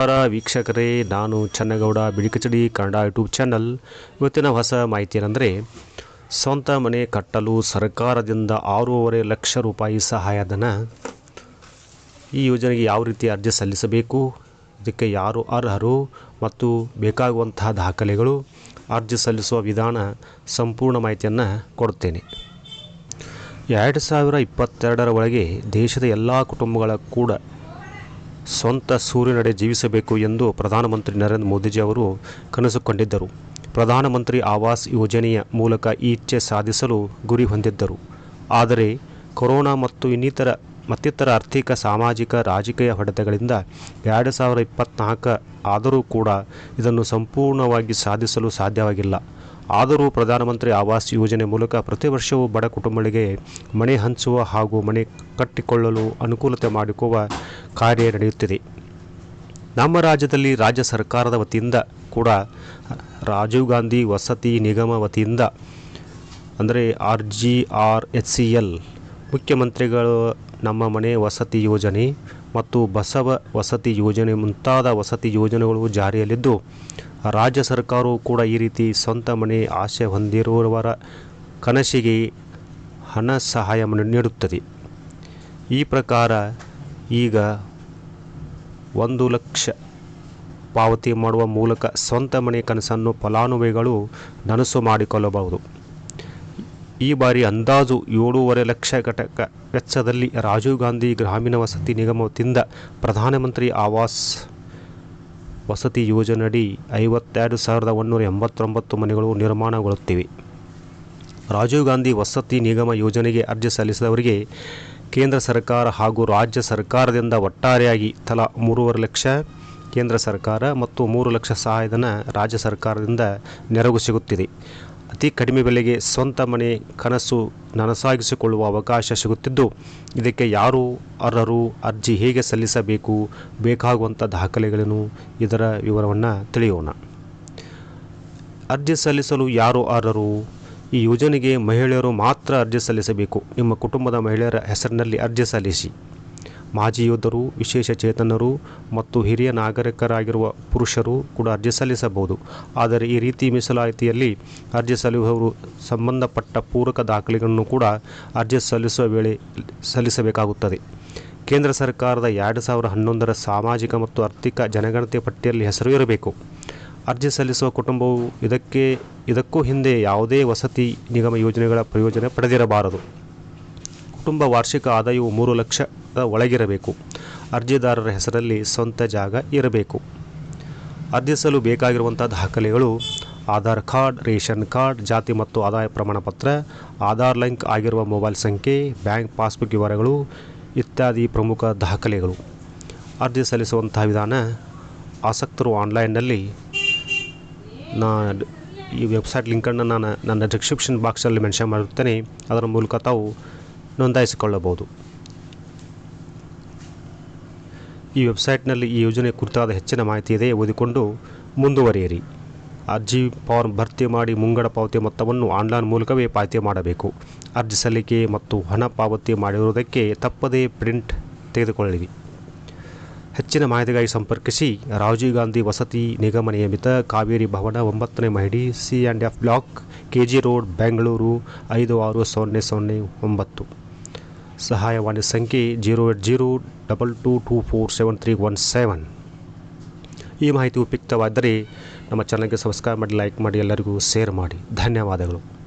ನಮಸ್ಕಾರ ವೀಕ್ಷಕರೇ, ನಾನು ಚನ್ನಗೌಡ, ಬಿಳಿಕಚಡಿ ಕನ್ನಡ ಯೂಟ್ಯೂಬ್ ಚಾನಲ್. ಇವತ್ತಿನ ಹೊಸ ಮಾಹಿತಿ ಏನಂದರೆ ಸ್ವಂತ ಮನೆ ಕಟ್ಟಲು ಸರ್ಕಾರದಿಂದ ಆರೂವರೆ ಲಕ್ಷ ರೂಪಾಯಿ ಸಹಾಯಧನ ಈ ಯೋಜನೆಗೆ ಯಾವ ರೀತಿ ಅರ್ಜಿ ಸಲ್ಲಿಸಬೇಕು, ಇದಕ್ಕೆ ಯಾರು ಅರ್ಹರು ಮತ್ತು ಬೇಕಾಗುವಂತಹ ದಾಖಲೆಗಳು, ಅರ್ಜಿ ಸಲ್ಲಿಸುವ ವಿಧಾನ ಸಂಪೂರ್ಣ ಮಾಹಿತಿಯನ್ನು ಕೊಡ್ತೇನೆ ಎರಡು ಸಾವಿರ ಇಪ್ಪತ್ತೆರಡರ ಒಳಗೆ ದೇಶದ ಎಲ್ಲ ಕುಟುಂಬಗಳ ಕೂಡ ಸ್ವಂತ ಸೂರ್ಯನಡೆ ಜೀವಿಸಬೇಕು ಎಂದು ಪ್ರಧಾನಮಂತ್ರಿ ನರೇಂದ್ರ ಮೋದಿಜಿ ಅವರು ಕನಸು ಕಂಡಿದ್ದರು ಪ್ರಧಾನಮಂತ್ರಿ ಆವಾಸ್ ಯೋಜನೆಯ ಮೂಲಕ ಈ ಇಚ್ಛೆ ಸಾಧಿಸಲು ಗುರಿ ಹೊಂದಿದ್ದರು. ಆದರೆ ಕೊರೋನಾ ಮತ್ತು ಇನ್ನಿತರ ಮತ್ತಿತರ ಆರ್ಥಿಕ, ಸಾಮಾಜಿಕ, ರಾಜಕೀಯ ಹೊಡೆತಗಳಿಂದ ಎರಡು ಸಾವಿರ ಆದರೂ ಕೂಡ ಇದನ್ನು ಸಂಪೂರ್ಣವಾಗಿ ಸಾಧಿಸಲು ಸಾಧ್ಯವಾಗಿಲ್ಲ. ಆದರೂ ಪ್ರಧಾನಮಂತ್ರಿ ಆವಾಸ್ ಯೋಜನೆ ಮೂಲಕ ಪ್ರತಿ ವರ್ಷವೂ ಬಡ ಕುಟುಂಬಗಳಿಗೆ ಮನೆ ಹಂಚುವ ಹಾಗೂ ಮನೆ ಕಟ್ಟಿಕೊಳ್ಳಲು ಅನುಕೂಲತೆ ಮಾಡಿಕೊಡುವ ಕಾರ್ಯ ನಡೆಯುತ್ತಿದೆ. ನಮ್ಮ ರಾಜ್ಯದಲ್ಲಿ ರಾಜ್ಯ ಸರ್ಕಾರದ ವತಿಯಿಂದ ಕೂಡ ರಾಜೀವ್ ಗಾಂಧಿ ವಸತಿ ನಿಗಮ ವತಿಯಿಂದ, ಅಂದರೆ R G R H C L, ಮುಖ್ಯಮಂತ್ರಿಗಳು ನಮ್ಮ ಮನೆ ವಸತಿ ಯೋಜನೆ ಮತ್ತು ಬಸವ ವಸತಿ ಯೋಜನೆ ಮುಂತಾದ ವಸತಿ ಯೋಜನೆಗಳು ಜಾರಿಯಲ್ಲಿದ್ದು ರಾಜ್ಯ ಸರ್ಕಾರವು ಕೂಡ ಈ ರೀತಿ ಸ್ವಂತ ಮನೆ ಆಸೆ ಹೊಂದಿರುವವರ ಕನಸಿಗೆ ಹಣ ಸಹಾಯವನ್ನು ನೀಡುತ್ತದೆ. ಈ ಪ್ರಕಾರ ಈಗ ಒಂದು ಲಕ್ಷ ಪಾವತಿ ಮಾಡುವ ಮೂಲಕ ಸ್ವಂತ ಮನೆ ಕನಸನ್ನು ಫಲಾನುಭವಿಗಳು ನನಸು ಮಾಡಿಕೊಳ್ಳಬಹುದು. ಈ ಬಾರಿ ಅಂದಾಜು ಏಳೂವರೆ ಲಕ್ಷ ಘಟಕ ವೆಚ್ಚದಲ್ಲಿ ರಾಜೀವ್ ಗಾಂಧಿ ಗ್ರಾಮೀಣ ವಸತಿ ನಿಗಮದಿಂದ ಪ್ರಧಾನಮಂತ್ರಿ ಆವಾಸ್ ವಸತಿ ಯೋಜನೆಯಡಿ ಐವತ್ತೆರಡು ಸಾವಿರದ ಒಂದುನೂರ ಎಂಬತ್ತೊಂಬತ್ತು ಮನೆಗಳು ನಿರ್ಮಾಣಗೊಳ್ಳುತ್ತಿವೆ. ರಾಜೀವ್ ಗಾಂಧಿ ವಸತಿ ನಿಗಮ ಯೋಜನೆಗೆ ಅರ್ಜಿ ಸಲ್ಲಿಸಿದವರಿಗೆ ಕೇಂದ್ರ ಸರ್ಕಾರ ಹಾಗೂ ರಾಜ್ಯ ಸರ್ಕಾರದಿಂದ ಒಟ್ಟಾರೆಯಾಗಿ ತಲಾ ಮೂರುವರೆ ಲಕ್ಷ ಕೇಂದ್ರ ಸರ್ಕಾರ ಮತ್ತು ಮೂರು ಲಕ್ಷ ಸಹಾಯಧನ ರಾಜ್ಯ ಸರ್ಕಾರದಿಂದ ನೆರವು ಸಿಗುತ್ತಿದೆ. ಅತಿ ಕಡಿಮೆ ಬೆಲೆಗೆ ಸ್ವಂತ ಮನೆ, ಕನಸು ನನಸಾಗಿಸಿಕೊಳ್ಳುವ ಅವಕಾಶ ಸಿಗುತ್ತಿದ್ದು, ಇದಕ್ಕೆ ಯಾರು ಅರ್ಹರು, ಅರ್ಜಿ ಹೇಗೆ ಸಲ್ಲಿಸಬೇಕು ಬೇಕಾಗುವಂಥ ದಾಖಲೆಗಳನ್ನು ಇದರ ವಿವರವನ್ನು ತಿಳಿಯೋಣ. ಅರ್ಜಿ ಸಲ್ಲಿಸಲು ಯಾರು ಅರ್ಹರು? ಈ ಯೋಜನೆಗೆ ಮಹಿಳೆಯರು ಮಾತ್ರ ಅರ್ಜಿ ಸಲ್ಲಿಸಬೇಕು. ನಿಮ್ಮ ಕುಟುಂಬದ ಮಹಿಳೆಯರ ಹೆಸರಿನಲ್ಲಿ ಅರ್ಜಿ ಸಲ್ಲಿಸಿ. ಮಾಜಿ ಯೋಧರು, ವಿಶೇಷ ಚೇತನರು ಮತ್ತು ಹಿರಿಯ ನಾಗರಿಕರಾಗಿರುವ ಪುರುಷರು ಕೂಡ ಅರ್ಜಿ ಸಲ್ಲಿಸಬಹುದು. ಆದರೆ ಈ ರೀತಿ ಮೀಸಲಾತಿಯಲ್ಲಿ ಅರ್ಜಿ ಸಲ್ಲಿಸುವವರು ಸಂಬಂಧಪಟ್ಟ ಪೂರಕ ದಾಖಲೆಗಳನ್ನು ಕೂಡ ಅರ್ಜಿ ಸಲ್ಲಿಸುವ ವೇಳೆ ಸಲ್ಲಿಸಬೇಕಾಗುತ್ತದೆ. ಕೇಂದ್ರ ಸರ್ಕಾರದ ಎರಡು ಸಾವಿರ ಹನ್ನೊಂದರ ಸಾಮಾಜಿಕ ಮತ್ತು ಆರ್ಥಿಕ ಜನಗಣತಿ ಪಟ್ಟಿಯಲ್ಲಿ ಹೆಸರು ಇರಬೇಕು. ಅರ್ಜಿ ಸಲ್ಲಿಸುವ ಕುಟುಂಬವು ಇದಕ್ಕೆ, ಇದಕ್ಕೂ ಹಿಂದೆ ಯಾವುದೇ ವಸತಿ ನಿಗಮ ಯೋಜನೆಗಳ ಪ್ರಯೋಜನ ಪಡೆದಿರಬಾರದು. ಕುಟುಂಬ ವಾರ್ಷಿಕ ಆದಾಯವು ಮೂರು ಲಕ್ಷದ ಒಳಗಿರಬೇಕು. ಅರ್ಜಿದಾರರ ಹೆಸರಲ್ಲಿ ಸ್ವಂತ ಜಾಗ ಇರಬೇಕು. ಅರ್ಜಿಸಲು ಬೇಕಾಗಿರುವಂಥ ದಾಖಲೆಗಳು ಆಧಾರ್ ಕಾರ್ಡ್, ರೇಷನ್ ಕಾರ್ಡ್, ಜಾತಿ ಮತ್ತು ಆದಾಯ ಪ್ರಮಾಣಪತ್ರ, ಆಧಾರ್ ಲಿಂಕ್ ಆಗಿರುವ ಮೊಬೈಲ್ ಸಂಖ್ಯೆ, ಬ್ಯಾಂಕ್ ಪಾಸ್ಬುಕ್ ವಿವರಗಳು ಇತ್ಯಾದಿ ಪ್ರಮುಖ ದಾಖಲೆಗಳು. ಅರ್ಜಿ ಸಲ್ಲಿಸುವಂಥ ವಿಧಾನ ಆಸಕ್ತರು ಆನ್ಲೈನ್ನಲ್ಲಿ ನಾ ಈ ವೆಬ್ಸೈಟ್ ಲಿಂಕನ್ನು ನಾನು ನನ್ನ ಡಿಸ್ಕ್ರಿಪ್ಷನ್ ಬಾಕ್ಸಲ್ಲಿ ಮೆನ್ಷನ್ ಮಾಡಿರ್ತೇನೆ ಅದರ ಮೂಲಕ ತಾವು ನೋಂದಾಯಿಸಿಕೊಳ್ಳಬಹುದು. ಈ ವೆಬ್ಸೈಟ್ನಲ್ಲಿ ಈ ಯೋಜನೆ ಕುರಿತಾದ ಹೆಚ್ಚಿನ ಮಾಹಿತಿ ಇದೆ, ಓದಿಕೊಂಡು ಮುಂದುವರಿಯಿರಿ. ಅರ್ಜಿ ಫಾರ್ಮ್ ಭರ್ತಿ ಮಾಡಿ ಮುಂಗಡ ಪಾವತಿ ಮೊತ್ತವನ್ನು ಆನ್ಲೈನ್ ಮೂಲಕವೇ ಪಾವತಿ ಮಾಡಬೇಕು. ಅರ್ಜಿ ಸಲ್ಲಿಕೆ ಮತ್ತು ಹಣ ಪಾವತಿ ಮಾಡಿರುವುದಕ್ಕೆ ತಪ್ಪದೇ ಪ್ರಿಂಟ್ ತೆಗೆದುಕೊಳ್ಳಿರಿ. ಹೆಚ್ಚಿನ ಮಾಹಿತಿಗಾಗಿ ಸಂಪರ್ಕಿಸಿ ರಾಜೀವ್ ಗಾಂಧಿ ವಸತಿ ನಿಗಮ ನಿಯಮಿತ ಕಾವೇರಿ ಭವನ ಒಂಬತ್ತನೇ ಮಹಡಿ C and F block K G road, Bengaluru ಐದು ಆರು ಸೊನ್ನೆ ಸೊನ್ನೆ ಒಂಬತ್ತು. ಸಹಾಯವಾಣಿ ಸಂಖ್ಯೆ zero eight zero double two two four seven three one seven. ಈ ಮಾಹಿತಿ ಉಪಯುಕ್ತವಾದರೆ ನಮ್ಮ ಚಾನಲ್ಗೆ ಸಬ್ಸ್ಕ್ರೈಬ್ ಮಾಡಿ ಲೈಕ್ ಮಾಡಿ, ಎಲ್ಲರಿಗೂ ಶೇರ್ ಮಾಡಿ. ಧನ್ಯವಾದಗಳು.